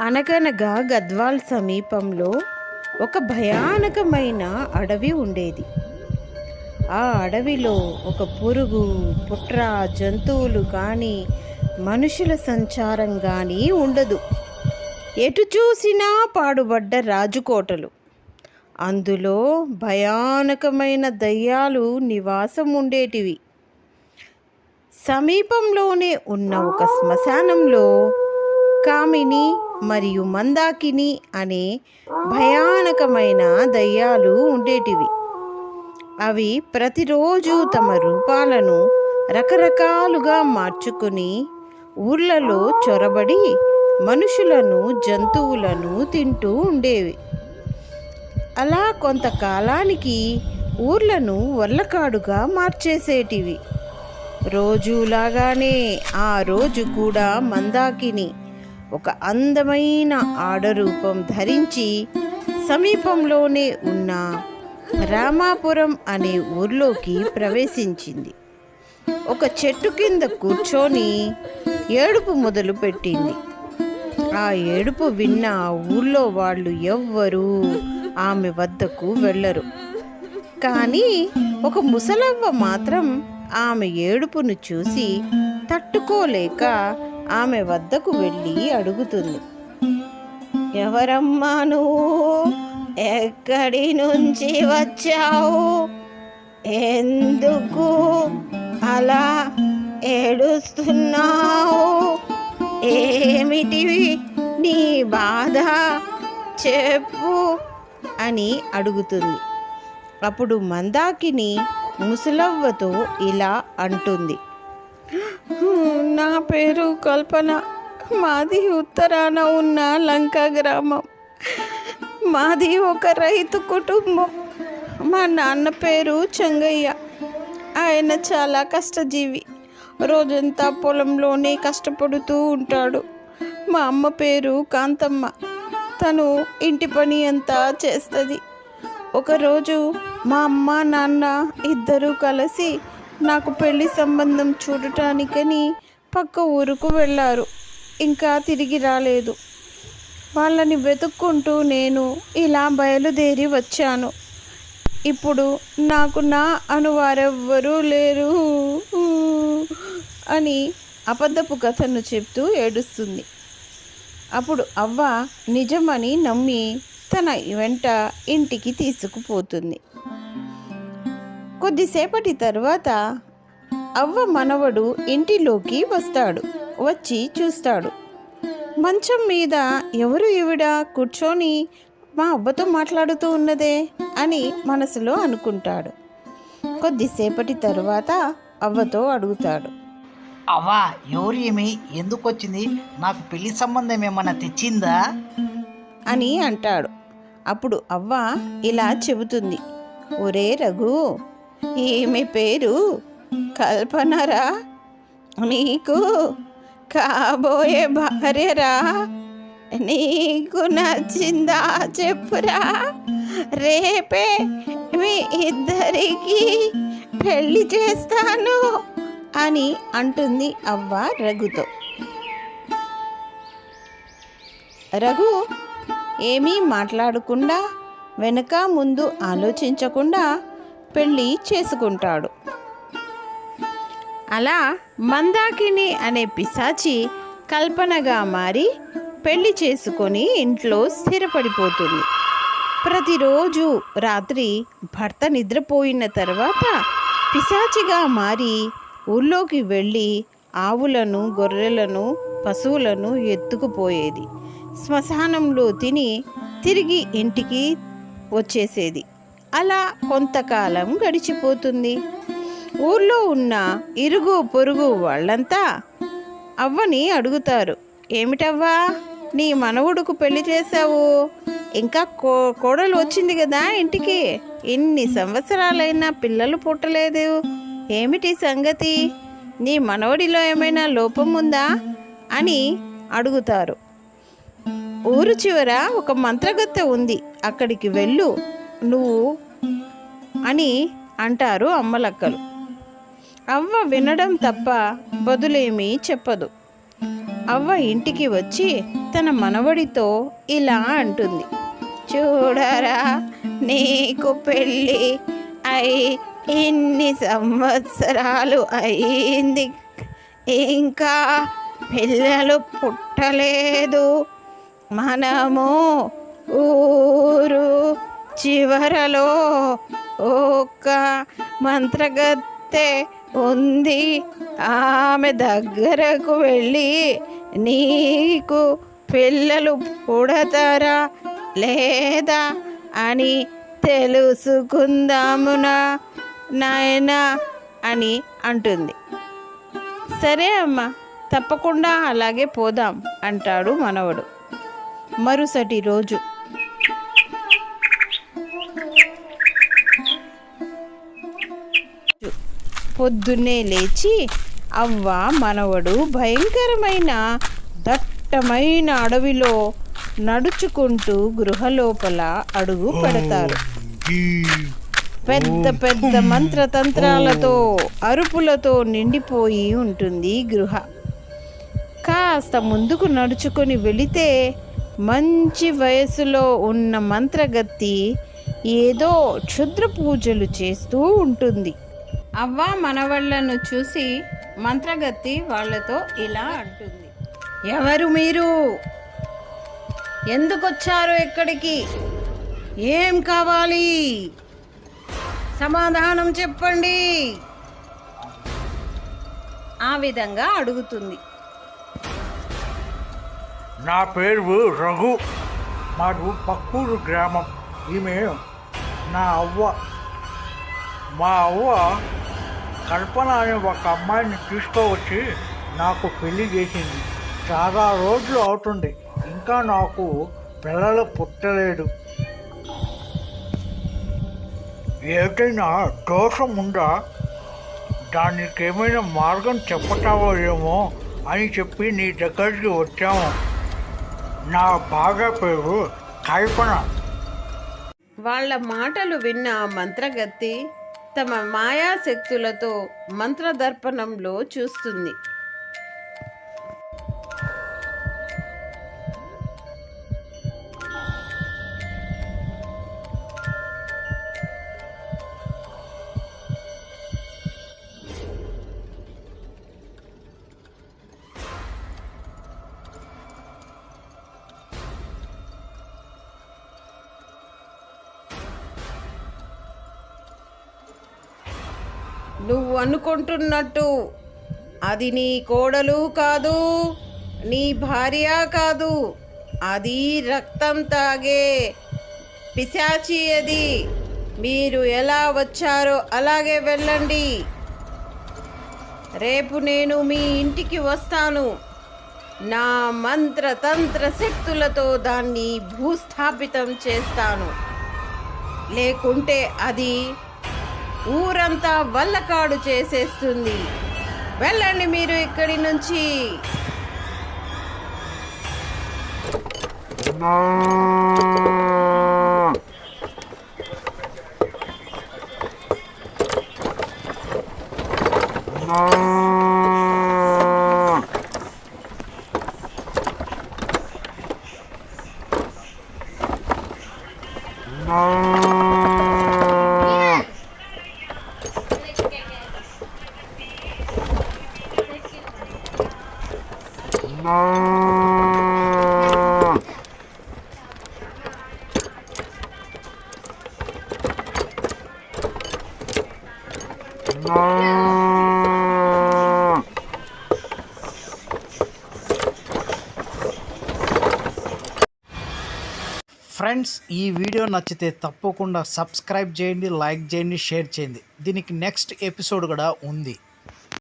అనగనగా గద్వాల్ సమీపంలో ఒక భయానకమైన అడవి ఉండేది. ఆ అడవిలో ఒక పురుగు పుట్ర జంతువులు కానీ మనుషుల సంచారం కానీ ఉండదు. ఎటు చూసినా పాడుబడ్డ రాజుకోటలు. అందులో భయానకమైన దయ్యాలు నివాసం ఉండేటివి. సమీపంలోనే ఉన్న ఒక శ్మశానంలో కామిని మరియు మందాకిని అనే భయానకమైన దయ్యాలు ఉండేటివి. అవి ప్రతిరోజు తమ రూపాలను రకరకాలుగా మార్చుకుని ఊర్లలో చొరబడి మనుషులను జంతువులను తింటూ ఉండేవి. అలా కొంతకాలానికి ఊర్లను వల్లకాడుగా మార్చేసేటివి. రోజులాగానే ఆ రోజు కూడా మందాకిని ఒక అందమైన ఆడరూపం ధరించి సమీపంలోనే ఉన్న రామాపురం అనే ఊర్లోకి ప్రవేశించింది. ఒక చెట్టు కింద కూర్చొని ఏడుపు మొదలుపెట్టింది ఆ ఏడుపు విన్న ఆ ఊళ్ళో వాళ్ళు ఎవ్వరూ ఆమె వద్దకు వెళ్ళరు. కానీ ఒక ముసలవ్వ మాత్రం ఆమె ఏడుపును చూసి తట్టుకోలేక ఆమె వద్దకు వెళ్ళి అడుగుతుంది. ఎవరమ్మా నువ్వు? ఎక్కడి నుంచి వచ్చావు? ఎందుకు అలా ఏడుస్తున్నావు? ఏమిటివి నీ బాధ? చెప్పు అని అడుగుతుంది. అప్పుడు మందాకిని ముసలవ్వతో ఇలా అంటుంది. నా పేరు కల్పన. మాది ఉత్తరాన ఉన్న లంక గ్రామం. మాది ఒక రైతు కుటుంబం. మా నాన్న పేరు చెంగయ్య. ఆయన చాలా కష్టజీవి. రోజంతా పొలంలోనే కష్టపడుతూ ఉంటాడు. మా అమ్మ పేరు కాంతమ్మ. తను ఇంటి పని అంతా చేస్తుంది. ఒకరోజు మా అమ్మ నాన్న ఇద్దరూ కలిసి నాకు పెళ్ళి సంబంధం చూడటానికని పక్క ఊరుకు వెళ్ళారు. ఇంకా తిరిగి రాలేదు. వాళ్ళని వెతుక్కుంటూ నేను ఇలా బయలుదేరి వచ్చాను. ఇప్పుడు నాకు నా అనువారెవ్వరూ లేరు అని అబద్ధపు కథను చెప్తూ ఏడుస్తుంది. అప్పుడు అవ్వ నిజమని నమ్మి తన వెంట ఇంటికి తీసుకుపోతుంది. కొద్దిసేపటి తర్వాత అవ్వ మనవడు ఇంటిలోకి వస్తాడు. వచ్చి చూస్తాడు. మంచం మీద ఎవరు ఈవిడ కూర్చొని మా అవ్వతో మాట్లాడుతూ ఉన్నదే అని మనసులో అనుకుంటాడు. కొద్దిసేపటి తర్వాత అవ్వతో అడుగుతాడు. అవ్వా ఎవరు ఏమి? ఎందుకు వచ్చింది? నాకు పెళ్ళి సంబంధం ఏమన్నా తెచ్చిందా? అని అంటాడు. అప్పుడు అవ్వ ఇలా చెబుతుంది. ఒరే రఘు ఈమె పేరు? కల్పనరా? నీకు కాబోయే భార్యరా? నీకు నచ్చిందా చెప్పురా? రేపే మీ ఇద్దరికి పెళ్ళి చేస్తాను అని అంటుంది అవ్వ రఘుతో. రఘు ఏమీ మాట్లాడకుండా వెనక ముందు ఆలోచించకుండా పెళ్ళి చేసుకుంటాడు. అలా మందాకిని అనే పిశాచి కల్పనగా మారి పెళ్ళి చేసుకొని ఇంట్లో స్థిరపడిపోతుంది. ప్రతిరోజు రాత్రి భర్త నిద్రపోయిన తర్వాత పిశాచిగా మారి ఊళ్ళోకి వెళ్ళి ఆవులను గొర్రెలను పశువులను ఎత్తుకుపోయేది. శ్మశానంలో తిని తిరిగి ఇంటికి వచ్చేసేది. అలా కొంతకాలం గడిచిపోతుంది. ఊర్లో ఉన్న ఇరుగు పొరుగు వాళ్ళంతా అవ్వని అడుగుతారు. ఏమిటవ్వా? నీ మనవుడుకు పెళ్ళి చేశావు. ఇంకా కో కోడలు వచ్చింది కదా ఇంటికి. ఇన్ని సంవత్సరాలైనా పిల్లలు పుట్టలేదు. ఏమిటి సంగతి? నీ మనవడిలో ఏమైనా లోపం ఉందా? అని అడుగుతారు. ఊరు చివర ఒక మంత్రగత్తె ఉంది. అక్కడికి వెళ్ళు. నువ్వు అని అంటారు అమ్మలక్కలు. అవ్వ వినడం తప్ప బదులేమీ చెప్పదు. అవ్వ ఇంటికి వచ్చి తన మనవడితో ఇలా అంటుంది. చూడరా నీకు పెళ్ళి అయి ఇన్ని సంవత్సరాలు అయింది. ఇంకా పిల్లలు పుట్టలేదు. మనము ఊ చివరలో ఒక మంత్రగత్తె ఉంది. ఆమె దగ్గరకు వెళ్ళి నీకు పిల్లలు పుడతారా లేదా అని తెలుసుకుందామునా నాయనా అని అంటుంది. సరే అమ్మా తప్పకుండా అలాగే పోదాం అంటాడు మనవడు. మరుసటి రోజు పొద్దున్నే లేచి అవ్వ మనవడు భయంకరమైన దట్టమైన అడవిలో నడుచుకుంటూ గృహ లోపల అడుగు పెడతారు. పెద్ద పెద్ద మంత్రతంత్రాలతో అరుపులతో నిండిపోయి ఉంటుంది గృహ. కాస్త ముందుకు నడుచుకొని వెళితే మంచి వయసులో ఉన్న మంత్రగత్తి ఏదో క్షుద్ర పూజలు చేస్తూ ఉంటుంది. అవ్వ మనవళ్ళను చూసి మంత్రగత్తి వాళ్ళతో ఇలా అంటుంది. ఎవరు మీరు? ఎందుకు వచ్చారు ఇక్కడికి ఏం కావాలి? సమాధానం చెప్పండి. ఆ విధంగా అడుగుతుంది. నా పేరు రఘు. మాది పక్కూరు గ్రామం. ఈమె నా అవ్వ. మా అవ్వ కల్పన అనే ఒక అమ్మాయిని తీసుకువచ్చి నాకు పెళ్ళి చేసింది. చాలా రోజులు అవుతుంది. ఇంకా నాకు పిల్లలు పుట్టలేదు. ఏదైనా దోషం ఉందా? దానికి ఏమైనా మార్గం చెప్పటావో ఏమో అని చెప్పి నీ దగ్గరికి వచ్చాము. నా బాగా పేరు కల్పన. వాళ్ళ మాటలు విన్న మంత్రగత్తి తమ మాయాశక్తులతో మంత్రదర్పణంలో చూస్తుంది. నువ్వు అనుకుంటున్నట్టు అది నీ కోడలు కాదు నీ భార్య కాదు. అది రక్తం తాగే పిశాచి అది. మీరు ఎలా వచ్చారో అలాగే వెళ్ళండి. రేపు నేను మీ ఇంటికి వస్తాను. నా మంత్ర తంత్ర శక్తులతో దాన్ని భూస్థాపితం చేస్తాను. లేకుంటే అది ఊరంతా వల్లకాడు చేసేస్తుంది. వెళ్ళండి మీరు ఇక్కడి నుంచి. ఫ్రెండ్స్ ఈ వీడియో నచ్చితే తప్పకుండా సబ్స్క్రైబ్ చేయండి లైక్ చేయండి షేర్ చేయండి. దీనికి నెక్స్ట్ ఎపిసోడ్ కూడా ఉంది.